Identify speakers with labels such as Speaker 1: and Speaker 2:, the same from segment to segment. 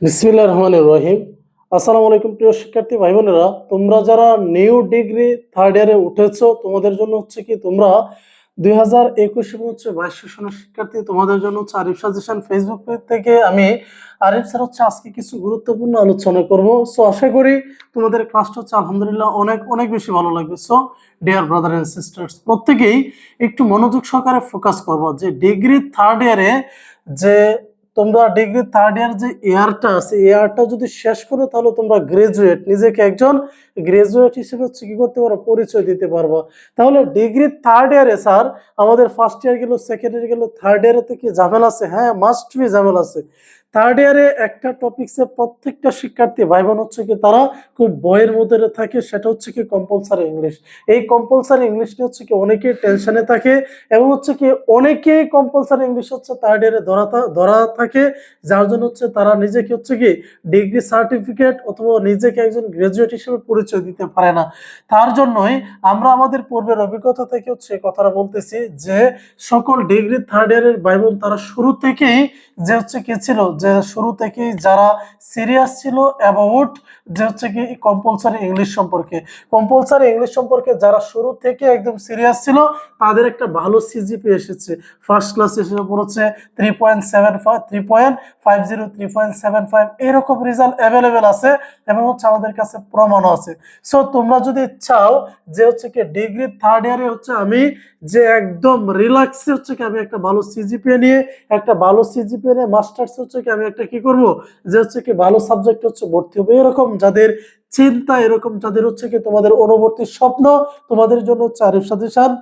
Speaker 1: বিসমিল্লাহ রহমান রহিম। আসসালামু আলাইকুম প্রিয় শিক্ষার্থী ভাই বোনেরা তোমরা যারা নিউ ডিগ্রি থার্ড ইয়ারে উঠেছো, তোমাদের জন্য হচ্ছে কি, তোমরা দুই হাজার একুশ এবং হচ্ছে বাইশ সেশনের শিক্ষার্থী, তোমাদের জন্য হচ্ছে আরিফ সাজেশন ফেসবুক পেজ থেকে আমি আরিফ স্যার হচ্ছে আজকে কিছু গুরুত্বপূর্ণ আলোচনা করব। সো আশা করি তোমাদের ক্লাসটা হচ্ছে আলহামদুলিল্লাহ অনেক অনেক বেশি ভালো লাগবে। So dear brother and sisters প্রত্যেকেই একটু মনোযোগ সহকারে ফোকাস করব যে ডিগ্রি থার্ড ইয়ারে যে তোমরা ডিগ্রি থার্ড ইয়ার যে ইয়ারটা আছে ইয়ারটা যদি শেষ করো, তাহলে তোমরা গ্রাজুয়েট নিজেকে একজন গ্রাজুয়েট হিসেবে হচ্ছে কী করতে পারো, পরিচয় দিতে পারব। তাহলে ডিগ্রি থার্ড ইয়ারে স্যার আমাদের ফার্স্ট ইয়ার গেল সেকেন্ড ইয়ার গেলো থার্ড ইয়ারে কি ঝামেলা আছে? হ্যাঁ মাস্ট বি ঝামেলা আছে। থার্ড ইয়ারে একটা টপিক্সে প্রত্যেকটা শিক্ষার্থী ভাই বোন হচ্ছে কি তারা খুব বইয়ের মধ্যে থাকে, সেটা হচ্ছে কি কম্পালসারি ইংলিশ এই কম্পালসারি ইংলিশটা হচ্ছে কি অনেকেই টেনশনে থাকে এবং হচ্ছে কি অনেকেই কম্পালসারি ইংলিশ হচ্ছে থার্ড ইয়ারে ধরা ধরা থাকে, যার জন্য হচ্ছে তারা নিজেকে হচ্ছে কি ডিগ্রি সার্টিফিকেট অথবা নিজেকে একজন গ্রাজুয়েট হিসেবে পরিচয় দিতে পারে না। তার জন্যই আমরা আমাদের পূর্বের অভিজ্ঞতা থেকে হচ্ছে কথাটা বলতেছি যে সকল ডিগ্রি থার্ড ইয়ারের ভাই বোন তারা শুরু থেকেই যে হচ্ছে কি ছিল যে শুরু থেকেই যারা সিরিয়াস ছিল অ্যাবাউট যে হচ্ছে কি কম্পালসারি ইংলিশ সম্পর্কে। কম্পালসারি ইংলিশ সম্পর্কে যারা শুরু থেকে একদম সিরিয়াস ছিল, তাদের একটা ভালো সিজিপি এসেছে। ফার্স্ট ক্লাস এসে পড়েছে three point seven five three point five zero three point seven five এরকম রেজাল্ট অ্যাভেলেবেল আছে এবং হচ্ছে আমাদের কাছে প্রমাণও আছে। সো তোমরা যদি চাও যে হচ্ছে কি ডিগ্রি থার্ড ইয়ারে হচ্ছে আমি যে একদম রিল্যাক্সে হচ্ছে কি আমি একটা ভালো সিজিপিএ নিয়ে, একটা ভালো সিজিপিএ নিয়ে মাস্টার্স হচ্ছে কি আমি একটা কি করব? যে হচ্ছে কি ভালো সাবজেক্ট হচ্ছে ভর্তি হবে। এরকম যাদের চিন্তা, এরকম যাদের হচ্ছে কি তোমাদের অনুবর্তী স্বপ্ন, তোমাদের জন্য হচ্ছে আরিফ সাজেশন।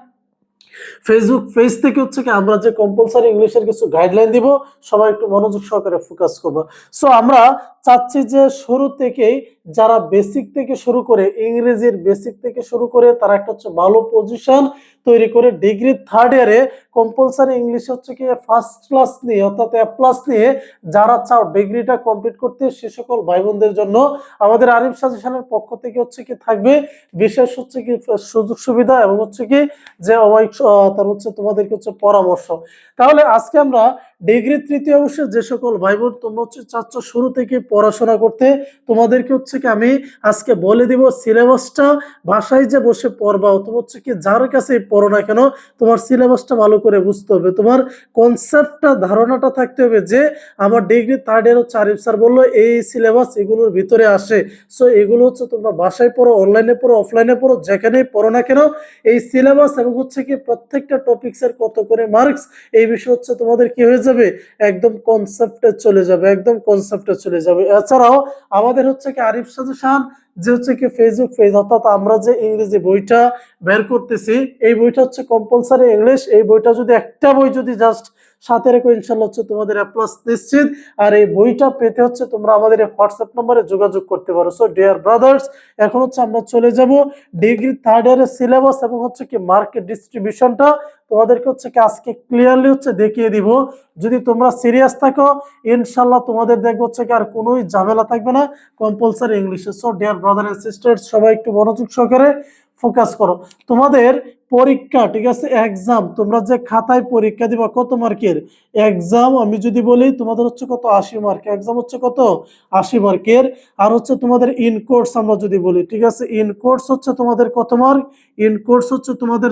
Speaker 1: ফেসবুক পেজ থেকে হচ্ছে কি আমরা যে কম্পালসারি ইংলিশের কিছু গাইডলাইন দিব, সবাই একটু মনোযোগ সহকারে ফোকাস করব। সো আমরা চাচ্ছি যে শুরু থেকেই যারা বেসিক থেকে শুরু করে ইংরেজির বেসিক থেকে শুরু করে তারা একটা হচ্ছে ভালো পজিশন তৈরি করে ডিগ্রি থার্ড ইয়ারে কম্পালসারি ইংলিশ হচ্ছে কি ফার্স্ট ক্লাস নিয়ে অর্থাৎ এ প্লাস নিয়ে যারা চাও ডিগ্রিটা কমপ্লিট করতে সে সকল ভাই বোনদের জন্য আমাদের আরিফ সাজেশনের পক্ষ থেকে হচ্ছে কি থাকবে বিশেষ হচ্ছে কি সুযোগ সুবিধা এবং হচ্ছে কি যে অমায়িক তার হচ্ছে তোমাদেরকে হচ্ছে পরামর্শ। তাহলে আজকে আমরা ডিগ্রি তৃতীয় অবশ্যই যে সকল ভাই বোন তোমরা হচ্ছে চাচ্ছ শুরু থেকে পড়াশোনা করতে। তোমাদেরকে হচ্ছে কি আমি আজকে বলে দিব, সিলেবাসটা ভাষায় যে বসে পড়বা অথবা হচ্ছে কি যার কাছে পড়ো না কেন, তোমার সিলেবাসটা ভালো করে বুঝতে হবে। তোমার কনসেপ্টটা ধারণাটা থাকতে হবে যে আমার ডিগ্রি থার্ড ইয়ার হচ্ছে আরিফ স্যার বলল, এই সিলেবাস এগুলোর ভিতরে আসে। সো এগুলো হচ্ছে তোমরা বাসায় পড়ো অনলাইনে পড়ো অফলাইনে পড়ো, যেখানেই পড়ো না কেন, এই সিলেবাস এবং হচ্ছে কি প্রত্যেকটা টপিক্সের কত করে মার্কস এই বিষয় হচ্ছে তোমাদের কি হয়ে যাবে, একদম কনসেপ্টে চলে যাবে, একদম কনসেপ্টে চলে যাবে। এছাড়াও আমাদের হচ্ছে কি আরিফ সাজেশন যে হচ্ছে কি ফেসবুক পেজ অর্থাৎ আমরা যে ইংরেজি বইটা বের করতেছি, এই বইটা হচ্ছে কম্পালসারি ইংলিশ এই বইটা যদি একটা বই যদি জাস্ট সাথে রেখো, ইনশাল্লাহ হচ্ছে তোমাদের অ্যাপ্লাস নিশ্চিত। আর এই বইটা পেতে হচ্ছে তোমরা আমাদের এই হোয়াটসঅ্যাপ নম্বরে যোগাযোগ করতে পারো। সো ডিয়ার ব্রাদার্স এখন হচ্ছে আমরা চলে যাব ডিগ্রি থার্ড ইয়ারের সিলেবাস এবং হচ্ছে কি মার্কেট ডিস্ট্রিবিউশনটা তোমাদেরকে হচ্ছে কি আজকে ক্লিয়ারলি হচ্ছে দেখিয়ে দিব। যদি তোমরা সিরিয়াস থাকো, ইনশাল্লাহ তোমাদের দেখব হচ্ছে কি আর কোনোই ঝামেলা থাকবে না কম্পালসারি ইংলিশে so dear brother and sisters সবাই একটু মনোযোগ সহকারে ফোকাস করো। তোমাদের পরীক্ষা, ঠিক আছে? এক্সাম তোমরা যে খাতায় পরীক্ষা দিবা কত মার্কের? এক্সাম আমি যদি বলি, তোমাদের হচ্ছে কত? আশি মার্ক। এক্সাম হচ্ছে কত? আশি মার্কের। আর হচ্ছে তোমাদের ইন কোর্স আমরা যদি বলি, ঠিক আছে? ইন কোর্স হচ্ছে তোমাদের কত মার্ক? ইন কোর্স হচ্ছে তোমাদের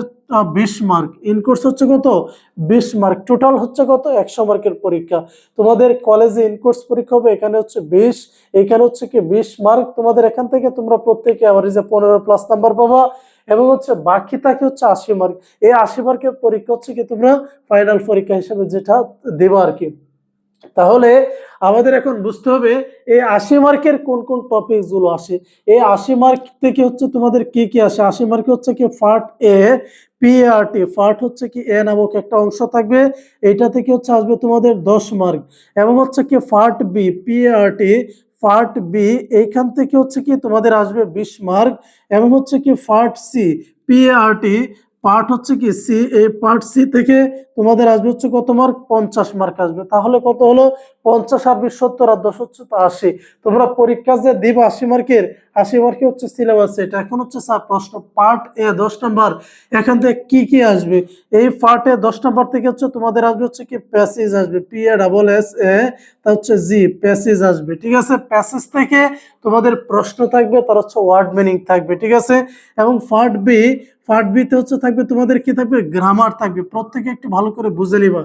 Speaker 1: বিশ মার্ক। ইন কোর্স হচ্ছে কত? বিশ মার্ক। টোটাল হচ্ছে কত? একশো মার্কের পরীক্ষা। তোমাদের কলেজে ইন কোর্স পরীক্ষা হবে, এখানে হচ্ছে বিশ। এখানে হচ্ছে কি বিশ মার্ক? তোমাদের এখান থেকে তোমরা প্রত্যেকে অ্যাভারেজে পনেরো প্লাস নাম্বার পাবা। এবং হচ্ছে বাকি থাকে হচ্ছে আশি মার্ক এই আশি মার্কের পরীক্ষা হচ্ছে কি তোমরা ফাইনাল পরীক্ষা হিসেবে যেটা দেবা আর কি। তাহলে আমাদের এখন বুঝতে হবে এই আশি মার্কের কোন কোন টপিকগুলো আসে। এই আশি মার্ক থেকে হচ্ছে তোমাদের কি কি আসে? আশি মার্কে হচ্ছে কি ফার্ট এ পিআরটি ফার্ট হচ্ছে কি এ নামক একটা অংশ থাকবে। এটা থেকে হচ্ছে আসবে তোমাদের দশ মার্ক এবং হচ্ছে কি part B PRT part B এইখান থেকে হচ্ছে কি তোমাদের আসবে বিশ মার্ক এবং হচ্ছে কি পার্ট সি পিএআরটি পার্ট হচ্ছে কি সি এই পার্ট সি থেকে তোমাদের আসবে হচ্ছে কত মার্ক? পঞ্চাশ মার্ক আসবে। তাহলে কত হলো? পঞ্চাশ আর বিশ সত্তর আর দশ হচ্ছে তো আশি। তোমরা পরীক্ষা যে দিবা আশি মার্কের আশি মার্কে হচ্ছে সিলেবাস এটা এখন হচ্ছে স্যার প্রশ্ন পার্ট এ দশ নাম্বার এখান থেকে কি কি আসবে? এই পার্টে দশ নাম্বার থেকে হচ্ছে তোমাদের আসবে হচ্ছে কি প্যাসেজ আসবে P A double S A তা হচ্ছে জি প্যাসেজ আসবে, ঠিক আছে? প্যাসেজ থেকে তোমাদের প্রশ্ন থাকবে, তার হচ্ছে ওয়ার্ড মিনিং থাকবে, ঠিক আছে? এবং পার্ট বি পার্ট বিতে হচ্ছে থাকবে তোমাদের কি থাকবে? গ্রামার থাকবে, প্রত্যেকে একটু ভালো করে বুঝে নিবা।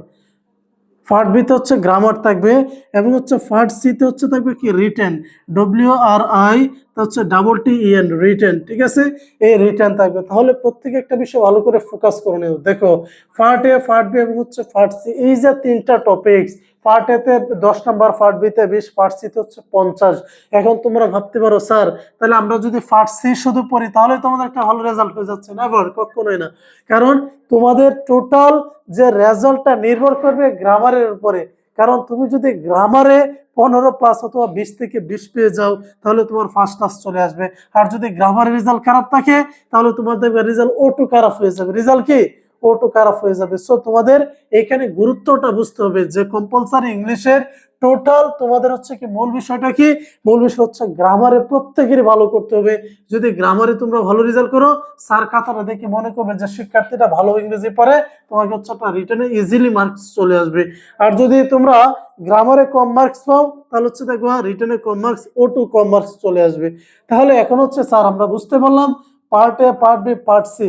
Speaker 1: পার্ট বিতে হচ্ছে গ্রামার থাকবে এবং হচ্ছে পার্ট সিতে হচ্ছে থাকবে কি? রিটেন ডব্লিউ আর আই হচ্ছে ডাবল টি ইএন রিটেন ঠিক আছে? এই রিটেন থাকবে। তাহলে প্রত্যেকে একটা বিষয় ভালো করে ফোকাস করে নিও। দেখো পার্ট এ ফার্ট বি এবং হচ্ছে ফার্ট সি এই যে তিনটা টপিকস পার্ট এতে দশ নাম্বার পার্ট বিতে বিশ পার্ট সিতে হচ্ছে পঞ্চাশ। এখন তোমরা ভাবতে পারো, স্যার, তাহলে আমরা যদি পার্ট সি শুধু পড়ি, তাহলে তোমাদের একটা ভালো রেজাল্ট হয়ে যাচ্ছে। না এবার কখনোই না। কারণ তোমাদের টোটাল যে রেজাল্টটা নির্ভর করবে গ্রামারের উপরে। কারণ তুমি যদি গ্রামারে পনেরো প্লাস অথবা বিশ থেকে বিশ পেয়ে যাও, তাহলে তোমার ফার্স্ট ক্লাস চলে আসবে। আর যদি গ্রামারের রেজাল্ট খারাপ থাকে, তাহলে তোমার দেখবে রেজাল্ট ওটু খারাপ হয়ে যাবে। রেজাল্ট কি? ওটু খারাপ হয়ে যাবে। সো তোমাদের এখানে গুরুত্বটা বুঝতে হবে যে কম্পালসারি ইংলিশের টোটাল তোমাদের হচ্ছে কি মূল বিষয়টা কি? মূল বিষয় হচ্ছে গ্রামারে প্রত্যেকেরই ভালো করতে হবে। যদি গ্রামারে তোমরা ভালো রেজাল্ট করো, স্যার খাতাটা দেখে মনে করবে যে শিক্ষার্থীটা ভালো ইংরেজি পড়ে, তোমাকে হচ্ছে একটা রিটার্নে ইজিলি মার্কস চলে আসবে। আর যদি তোমরা গ্রামারে কম মার্কস পাও, তাহলে হচ্ছে দেখব রিটার্নে কম মার্কস ও টু কম মার্কস চলে আসবে। তাহলে এখন হচ্ছে স্যার আমরা বুঝতে পারলাম part A part B part C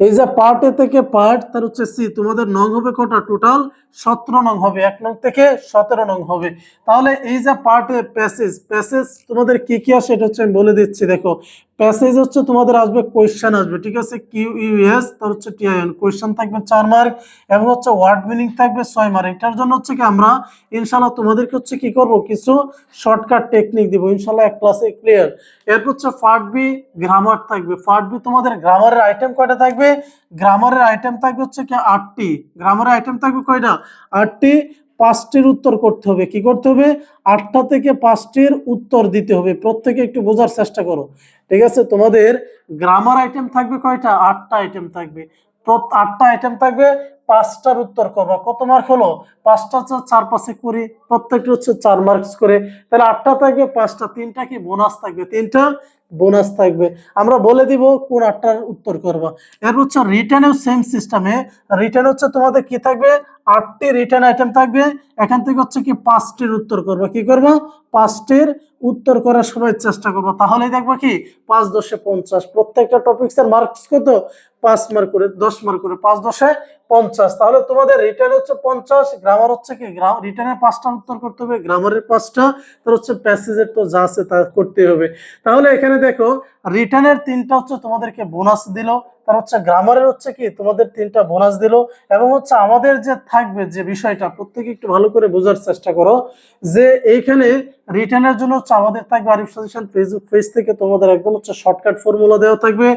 Speaker 1: এই যে পার্ট এ থেকে পার্ট তার হচ্ছে সি তোমাদের নং হবে কটা? টোটাল সতেরো নং হবে, এক নং থেকে সতেরো নং হবে। তাহলে এই যে পার্ট প্যাসেজ প্যাসেজ তোমাদের কি কি আসে এটা হচ্ছে আমি বলে দিচ্ছি, দেখো। প্যাসেজ হচ্ছে তোমাদের আসবে কোয়েশ্চেন আসবে, ঠিক আছে? কিউ ইউএস তার হচ্ছে টিআইএন কোয়েশ্চেন থাকবে চার মার্ক এবং হচ্ছে ওয়ার্ড মিনিং থাকবে ছয় মার্ক এটার জন্য হচ্ছে কি আমরা ইনশাল্লাহ তোমাদেরকে হচ্ছে কি করব, কিছু শর্টকাট টেকনিক দিব। ইনশাল্লাহ এক ক্লাসে ক্লিয়ার এরপর হচ্ছে পার্ট বি গ্রামার থাকবে। পার্ট বি তোমাদের গ্রামারের আইটেম কয়টা থাকবে? গ্রামারের আইটেম থাকবে হচ্ছে কি আটটি। গ্রামারের আইটেম থাকবে কয়টা? আটটি, পাঁচটির উত্তর করতে হবে। কি করতে হবে? আটটা থেকে পাঁচটির উত্তর দিতে হবে। প্রত্যেকে একটু বোঝার চেষ্টা করো। ঠিক আছে? তোমাদের গ্রামার আইটেম থাকবে কয়টা? আটটা আইটেম থাকবে। আটটা আইটেম থাকবে। পাঁচটার উত্তর করবা। কত মার্ক হলো? পাঁচটা চার পাশে কুড়ি, প্রত্যেকটা হচ্ছে চার মার্কস করে। তাহলে আটটা থাকবে, পাঁচটা, তিনটা কি বোনাস থাকবে? তিনটা বোনাস থাকবে। আমরা বলে দিব কোন আটটার উত্তর করবা। এর হচ্ছে রিটার্নেও সেম সিস্টেমে রিটার্ন হচ্ছে তোমাদের কি থাকবে? আটটি রিটার্ন আইটেম থাকবে। এখান থেকে হচ্ছে কি পাঁচটির উত্তর করবা। কি করবা? পাঁচটির উত্তর করার সময় চেষ্টা করব। তাহলে দেখব কি, পাঁচ দশে পঞ্চাশ, প্রত্যেকটা টপিক্সের মার্কস কত পাঁচ মার্ক করে, দশ মার্ক করে, পাঁচ দশে পঞ্চাশ। তাহলে তোমাদের রিটার্ন হচ্ছে পঞ্চাশ গ্রামার হচ্ছে কি? রিটার্নের পাঁচটা উত্তর করতে হবে গ্রামারের পাঁচটা, তোর হচ্ছে প্যাসেজের তো যা আছে তা করতে হবে। তাহলে এখানে দেখো রিটার্নের তিনটা হচ্ছে তোমাদেরকে বোনাস দিল, তার হচ্ছে গ্রামারের হচ্ছে কি, তোমাদের তিনটা বোনাস দিল, এবং হচ্ছে আমাদের যে থাকবে যে বিষয়টা, প্রত্যেকে একটু ভালো করে বোঝার চেষ্টা করো, যে এইখানে রিটার্নের জন্য হচ্ছে আমাদের থাকবে আরিফ সাজেশন ফেসবুক পেজ থেকে তোমাদের একদম হচ্ছে শর্টকাট ফর্মুলা দেওয়া থাকবে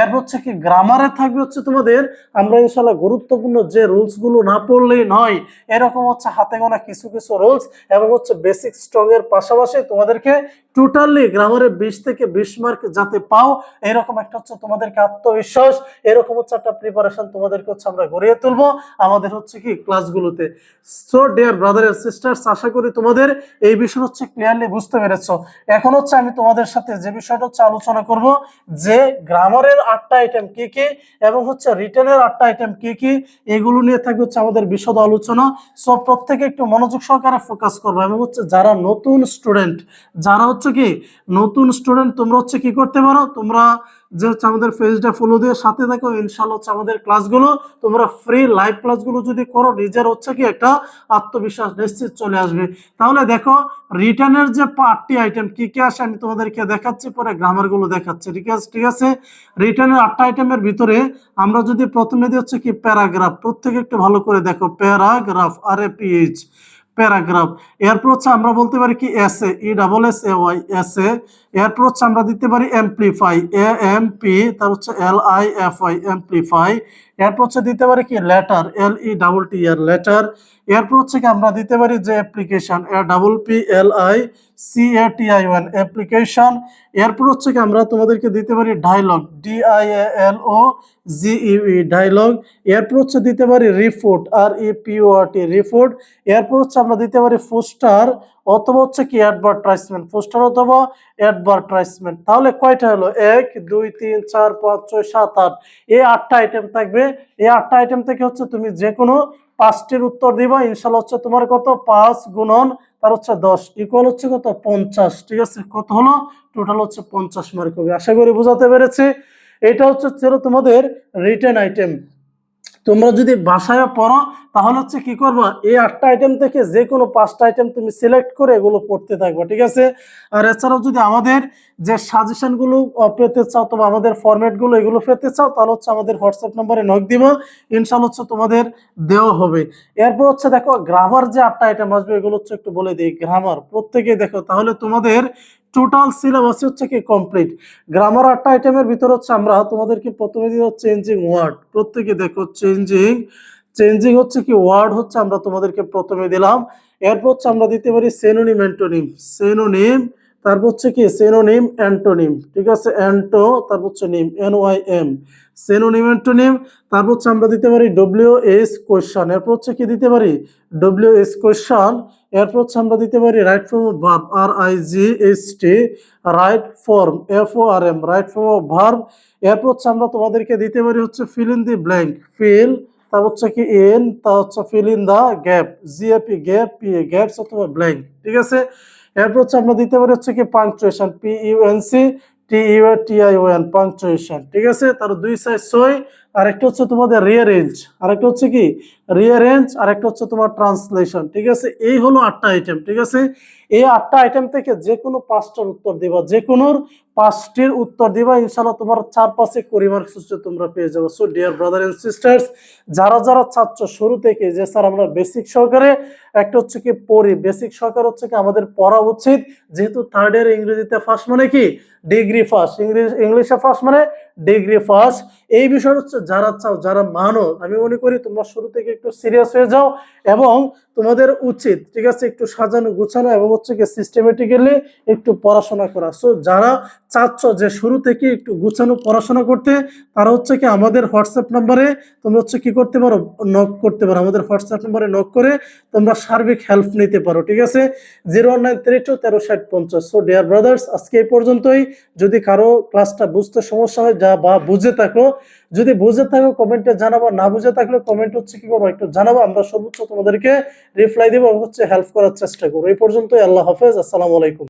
Speaker 1: এর হচ্ছে কি গ্রামারে থাকবে হচ্ছে তোমাদের, আমরা ইনশাল্লাহ গুরুত্বপূর্ণ যে রুলসগুলো না পড়লেই নয়, এরকম হচ্ছে হাতে গোনা কিছু কিছু রুলস এবং হচ্ছে বেসিক স্ট্রং এর পাশাপাশি তোমাদেরকে টোটালি গ্রামারে বিশ থেকে বিশ মার্ক যাতে পাও, এরকম একটা হচ্ছে তোমাদেরকে আত্মবিশ্বাস, এরকম হচ্ছে একটা প্রিপারেশন তোমাদেরকে হচ্ছে আমরা গড়িয়ে তুলবো আমাদের হচ্ছে কি ক্লাসগুলোতে so dear brother and sisters আশা করি তোমাদের এই বিষয় হচ্ছে ক্লিয়ারলি বুঝতে পেরেছ। এখন হচ্ছে আমি তোমাদের সাথে যে বিষয়টা হচ্ছে আলোচনা করব, যে গ্রামারের আটটা আইটেম কি কি এবং হচ্ছে রিটেনের আটটা আইটেম কি কি, এগুলো নিয়ে থাকবে হচ্ছে আমাদের বিশদ আলোচনা। সো প্রত্যেকে একটু মনোযোগ সহকারে ফোকাস করব এবং হচ্ছে যারা নতুন স্টুডেন্ট যারা হচ্ছে কি, নতুন স্টুডেন্ট তোমরা হচ্ছে কি করতে পারো? তোমরা যে হচ্ছে আমাদের পেজটা ফলো দিয়ে সাথে থাকো ইনশাল্লাহ হচ্ছে আমাদের ক্লাসগুলো তোমরা ফ্রি লাইভ ক্লাসগুলো যদি করো, নিজের হচ্ছে কি একটা আত্মবিশ্বাস নিশ্চিত চলে আসবে। তাহলে দেখো, রিটার্নের যে পার্টটি আইটেম কি কি আসে আমি তোমাদেরকে দেখাচ্ছি, পরে গ্রামারগুলো দেখাচ্ছি, ঠিক আছে? ঠিক আছে? রিটার্নের আটটা আইটেমের ভিতরে আমরা যদি প্রথমে দিয়ে হচ্ছে কি, প্যারাগ্রাফ, প্রত্যেকে একটু ভালো করে দেখো, paragraph, R A pH paragraph. এরপর হচ্ছে আমরা বলতে পারি কি S A E double S A Y S A এরপর হচ্ছে আমরা দিতে পারি এমপ্লিফাই এ এম পি তার হচ্ছে L I F Y amplify এরপর হচ্ছে দিতে পারি কি? Letter L E double T R letter এরপর হচ্ছে কি আমরা দিতে পারি যে application A double P L I C A T I one application এরপর হচ্ছে কি আমরা তোমাদেরকে দিতে পারি dialogue D I L O G UE dialogue এরপর হচ্ছে দিতে পারি রিপোর্ট আর ই পিওআরটি রিপোর্ট এরপর হচ্ছে আমরা দিতে পারি পোস্টার অথবা হচ্ছে কি অ্যাডভার্টাইজমেন্ট পোস্টার অথবা অ্যাডভার্টাইজমেন্ট তাহলে কয়টা হলো? এক, দুই, তিন, চার, পাঁচ, ছয়, সাত, আট। এই আটটা আইটেম থাকবে। এই আটটা আইটেম থেকে হচ্ছে তুমি যে কোনো পাঁচটির উত্তর দিবা। ইনশাল্লাহ হচ্ছে তোমার কত? পাঁচ গুণন তার হচ্ছে দশ। ইকুয়াল হচ্ছে কত? পঞ্চাশ। ঠিক আছে? কত হলো? টোটাল হচ্ছে পঞ্চাশ মার্ক হবে। আশা করি বোঝাতে পেরেছি। এটা হচ্ছে তোমাদের রিটেন আইটেম তোমরা যদি বাসায় পড়ো, তাহলে হচ্ছে কি করবা? এই আটটা আইটেম থেকে যে কোনো পাঁচটা আইটেম তুমি সিলেক্ট করে এগুলো পড়তে থাকবা, ঠিক আছে? আর এছাড়াও যদি আমাদের যে সাজেশনগুলো পেতে চাও তোমরা আমাদের ফরম্যাটগুলো এগুলো পেতে চাও, তাহলে হচ্ছে আমাদের হোয়াটসঅ্যাপ নম্বরে নক দিবা ইনশাল হচ্ছে তোমাদের দেওয়া হবে। এরপর হচ্ছে দেখো গ্রামার যে আটটা আইটেম আসবে, এগুলো হচ্ছে একটু বলে দিই গ্রামার প্রত্যেকে দেখো, তাহলে তোমাদের টোটাল সিলেবাস হচ্ছে কি কমপ্লিট। গ্রামার আটটা আইটেমের ভিতর হচ্ছে আমরা তোমাদেরকে প্রথমে দিয়ে চেঞ্জিং ওয়ার্ড প্রত্যেকে দেখো চেঞ্জিং চেঞ্জিং হচ্ছে কি ওয়ার্ড হচ্ছে আমরা তোমাদেরকে প্রথমে দিলাম। এরপর হচ্ছে আমরা দিতে পারি সেনোনিম অ্যান্টোনিম সেনোনিম তারপর হচ্ছে কি সেনোনিম অ্যান্টোনিম ঠিক আছে? অ্যান্টো তারপর হচ্ছে নিম N Y M synonym antonym তারপর হচ্ছে আমরা দিতে পারি ডব্লিউ এস কোয়েশ্চান এরপর হচ্ছে কি দিতে পারি? ডব্লিউ এস কোয়েশ্চান এরপর হচ্ছে আমরা দিতে পারি right form of verb R I G S T right form F O R M right form of verb এরপর হচ্ছে আমরা তোমাদেরকে দিতে পারি হচ্ছে fill in the blank fill তার হচ্ছে কি এন তা হচ্ছে fill in the gap GAP gap P A gaps অথবা ব্ল্যাঙ্ক ঠিক আছে? এরপর হচ্ছে আমরা দিতে পারি হচ্ছে কি punctuation P UNC T U T I O N punctuation ঠিক আছে? তার দুই সাইজ ছয় আরেকটা হচ্ছে তোমাদের রিয়ারেঞ্জ আরেকটা হচ্ছে কি? রিয়ারেঞ্জ আরেকটা হচ্ছে তোমার ট্রান্সলেশন ঠিক আছে? এই হলো আটটা আইটেম ঠিক আছে? এই আটটা আইটেম থেকে যে কোনো পাঁচটার উত্তর দিবা যে কোনো পাঁচটির উত্তর দিবা ইনশাল্লাহ তোমার চার পাঁচে কুড়ি মার্কস হচ্ছে তোমরা পেয়ে যাবে। So dear brother and sisters যারা যারা ছাত্র, শুরু থেকে যে স্যার আমরা বেসিক সহকারে, একটা হচ্ছে কি পড়ি বেসিক সহকারে হচ্ছে কি আমাদের পড়া উচিত, যেহেতু থার্ড ইয়ার ইংরেজিতে ফার্স্ট মানে কি? ডিগ্রি ফার্স্ট ইংলিশ ইংলিশে ফার্স্ট মানে ডিগ্রি ফার্স্ট এই বিষয় হচ্ছে যারা চাও, যারা মানো, আমি মনে করি তোমরা শুরু থেকে একটু সিরিয়াস হয়ে যাও এবং তোমাদের উচিত, ঠিক আছে, একটু সাজানো গুছানো এবং হচ্ছে কি সিস্টেমেটিক্যালি একটু পড়াশোনা করা। সো যারা চাচ্ছ যে শুরু থেকে একটু গুছানো, পড়াশোনা করতে, তারা হচ্ছে কি আমাদের হোয়াটসঅ্যাপ নাম্বারে তোমরা হচ্ছে কি করতে পারো নক করতে পারো। আমাদের হোয়াটসঅ্যাপ নাম্বারে নক করে তোমরা সার্বিক হেল্প নিতে পারো, ঠিক আছে? Zero one nine three two তেরো ষাট পঞ্চাশ। সো ডিয়ার ব্রাদার্স আজকে এই পর্যন্তই। যদি কারও ক্লাসটা বুঝতে সমস্যা হয়, যা বা বুঝে থাকো যদি বুঝে থাকো কমেন্টে জানাব, না বুঝে থাকলে কমেন্ট হচ্ছে কি করব, একটু জানাব, আমরা সর্বোচ্চ তোমাদেরকে রিপ্লাই দেবো হচ্ছে হেল্প করার চেষ্টা করব। এই পর্যন্তই, আল্লাহ হাফেজ, আসসালামু আলাইকুম।